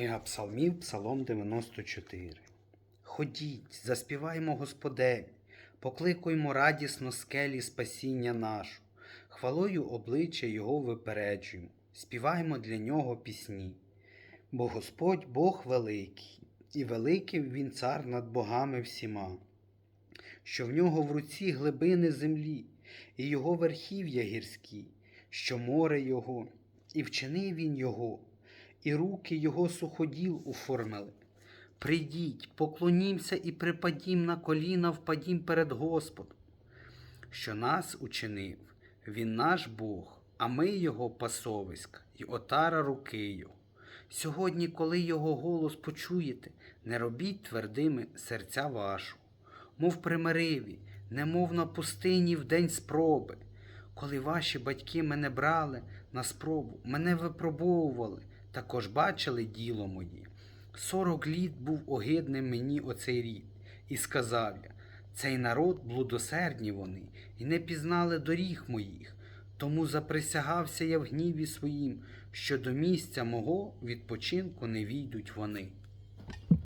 Книга Псалмів, Псалом 94. Ходіть, заспіваймо Господеві, покликуймо радісно скелі спасіння нашу, хвалою обличчя Його випереджуємо, співаймо для нього пісні. Бо Господь Бог великий, і великий Він цар над богами всіма, що в нього в руці глибини землі, і його верхів'я гірські, що море Його, і вчинив він Його, і руки Його суходіл уформили. Прийдіть, поклонімся і припадім на коліна, впадім перед Господом, що нас учинив, Він наш Бог, а ми Його пасовиська й отара руки Його. Сьогодні, коли Його голос почуєте, не робіть твердими серця вашу, мов примириві, немов на пустині в день спроби. Коли ваші батьки мене брали на спробу, мене випробовували, також бачили діло моє. Сорок літ був огидним мені оцей рід, і сказав я, цей народ блудосердні вони, і не пізнали доріг моїх. Тому заприсягався я в гніві своїм, що до місця мого відпочинку не війдуть вони.